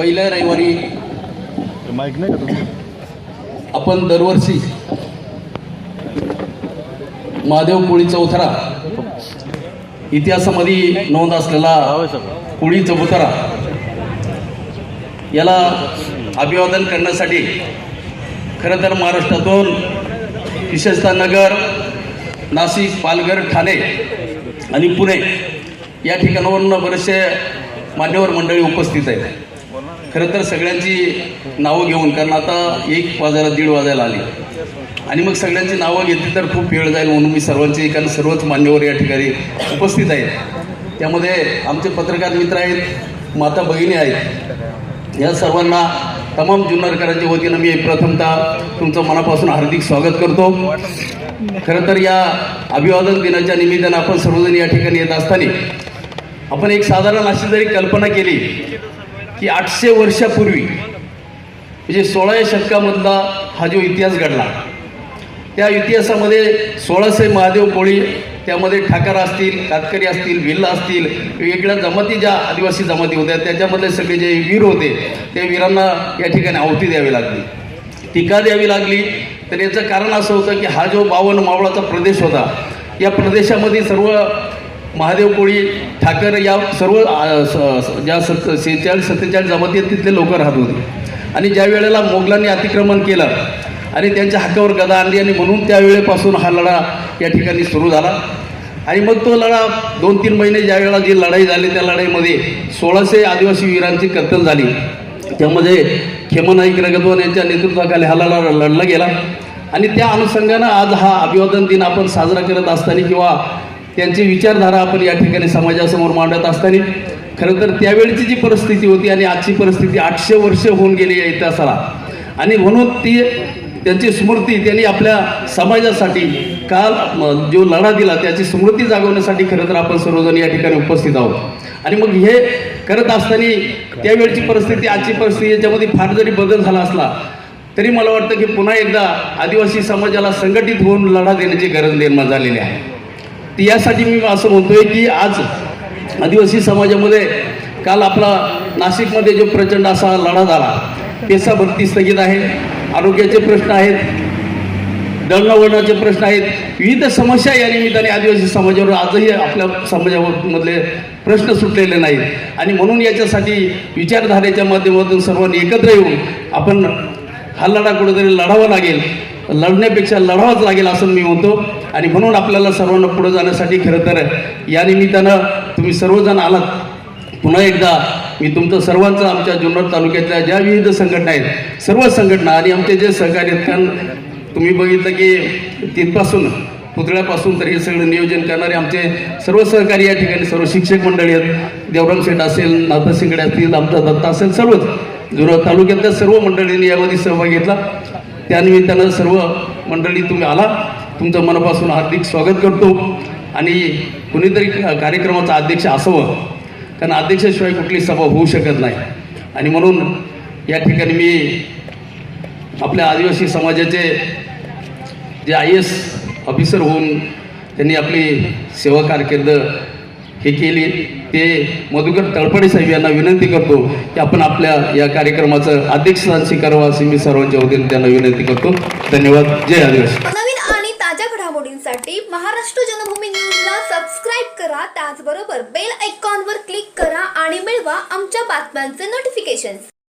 पहिल्या रविवारी आपण दरवर्षी महादेव कोळी चौथरा इतिहासामध्ये नोंद असलेला कोळी चबुतरा याला अभिवादन करण्यासाठी खरं तर महाराष्ट्रातून विशेषतः नगर नाशिक पालघर ठाणे आणि पुणे या ठिकाणावरून बरेचसे मान्यवर मंडळी उपस्थित आहेत. खरं तर सगळ्यांची नावं घेऊन कारण आता एक वाजायला दीड वाजायला आली. आणि मग सगळ्यांची नावं घेतली तर खूप वेळ जाईल म्हणून मी सर्वांची कारण सर्वच मान्यवर या ठिकाणी उपस्थित आहेत. त्यामध्ये आमचे पत्रकार मित्र आहेत माता भगिनी आहेत. या सर्वांना तमाम जुन्नरकरांच्या वतीनं मी प्रथमतः तुमचं मनापासून हार्दिक स्वागत करतो. खरं तर या अभिवादन दिनाच्या निमित्तानं आपण सर्वजण या ठिकाणी येत असताना आपण एक साधारण अशी जरी कल्पना केली की आठशे वर्षापूर्वी म्हणजे सोळाव्या शतकामधला हा जो इतिहास घडला त्या इतिहासामध्ये सोळाशे महादेव कोळी त्यामध्ये ठाकर असतील कातकरी असतील भिल्ल असतील वेगवेगळ्या जमाती ज्या आदिवासी जमाती होत्या त्याच्यामधले सगळे जे वीर होते त्या वीरांना या ठिकाणी आहुती द्यावी लागली. टीका द्यावी लागली. तर याचं कारण असं होतं की हा जो बावन मावळाचा प्रदेश होता या प्रदेशामध्ये सर्व महादेव कोळी ठाकर या सर्व स- ज्या सत सेहेचाळीस सत्तेचाळीस जमाती आहेत तिथले लोक राहत होते. आणि ज्या वेळेला मोगलांनी अतिक्रमण केलं आणि त्यांच्या हक्कावर गदा आणली आणि म्हणून त्यावेळेपासून हा लढा या ठिकाणी सुरू झाला. आणि मग तो लढा दोन तीन महिने ज्या वेळेला जी लढाई झाली त्या लढाईमध्ये सोळाशे आदिवासी वीरांची कत्तल झाली. त्यामध्ये खेमनाईक रगतवन यांच्या नेतृत्वाखाली हा लढा लढला गेला. आणि त्या अनुषंगानं आज हा अभिवादन दिन आपण साजरा करत असताना किंवा त्यांची विचारधारा आपण या ठिकाणी समाजासमोर मांडत असताना खरं तर त्यावेळची जी परिस्थिती होती आणि आजची परिस्थिती आठशे वर्ष होऊन गेली या इतिहासाला आणि म्हणून ती त्यांची स्मृती त्यांनी आपल्या समाजासाठी काल जो लढा दिला त्याची स्मृती जागवण्यासाठी खरं तर आपण सर्वजण या ठिकाणी उपस्थित आहोत. आणि मग हे करत असताना त्यावेळची परिस्थिती आजची परिस्थिती याच्यामध्ये फार जरी बदल झाला असला तरी मला वाटतं की पुन्हा एकदा आदिवासी समाजाला संघटित होऊन लढा देण्याची गरज निर्माण झालेली आहे. यासाठी मी असं म्हणतोय की आज आदिवासी समाजामध्ये काल आपला नाशिकमध्ये जो प्रचंड असा लढा झाला पेसा भरती स्थगित आहे आरोग्याचे प्रश्न आहेत दळणवळणाचे प्रश्न आहेत विविध समस्या या निमित्ताने आदिवासी समाजावर आजही आपल्या समाजामधले प्रश्न सुटलेले नाहीत. आणि म्हणून याच्यासाठी विचारधारेच्या माध्यमातून सर्वांनी एकत्र येऊन आपण हा लढा कुठेतरी लढावा लागेल. लढण्यापेक्षा लढावाच लागेल असं मी म्हणतो. आणि म्हणून आपल्याला सर्वांना पुढे जाण्यासाठी खरं तर या निमित्तानं तुम्ही सर्वजण आलात. पुन्हा एकदा मी तुमचं सर्वांचं आमच्या जुन्नर तालुक्यातल्या ज्या विविध संघटना आहेत सर्व संघटना आणि आमचे जे सहकार्य आहेत कारण तुम्ही बघितलं की तिथपासून पुतळ्यापासून तर हे सगळं नियोजन करणारे आमचे सर्व सहकारी या ठिकाणी सर्व शिक्षक मंडळी आहेत. देवराम शेठ असेल नाथा शिंगडे असतील आमचा दत्ता असेल सर्वच जुन्नर तालुक्यातल्या सर्व मंडळींनी यामध्ये सहभाग घेतला. त्यानिमित्तानं सर्व मंडळी तुम्ही आला. तुमचं मनापासून हार्दिक स्वागत करतो. आणि कुणीतरी कार्यक्रमाचा अध्यक्ष असावं. कारण अध्यक्षाशिवाय कुठली सभा होऊ शकत नाही. आणि म्हणून या ठिकाणी मी आपल्या आदिवासी समाजाचे जे आय एस ऑफिसर होऊन त्यांनी आपली सेवा कारकीर्द हे केली ते मधुकर तळपडे साहेब यांना विनंती करतो की आपण आपल्या या कार्यक्रमाचं अध्यक्षस्थान स्वीकारावं अशी मी सर्वांच्या वतीने त्यांना विनंती करतो. धन्यवाद. जय आदिवासी. नवीन आणि ताज्या घडामोडींसाठी महाराष्ट्र जनभूमी न्यूजला सबस्क्राईब करा त्याचबरोबर बेल आयकॉनवर क्लिक करा आणि मिळवा आमच्या बातम्यांचे नोटिफिकेशन्स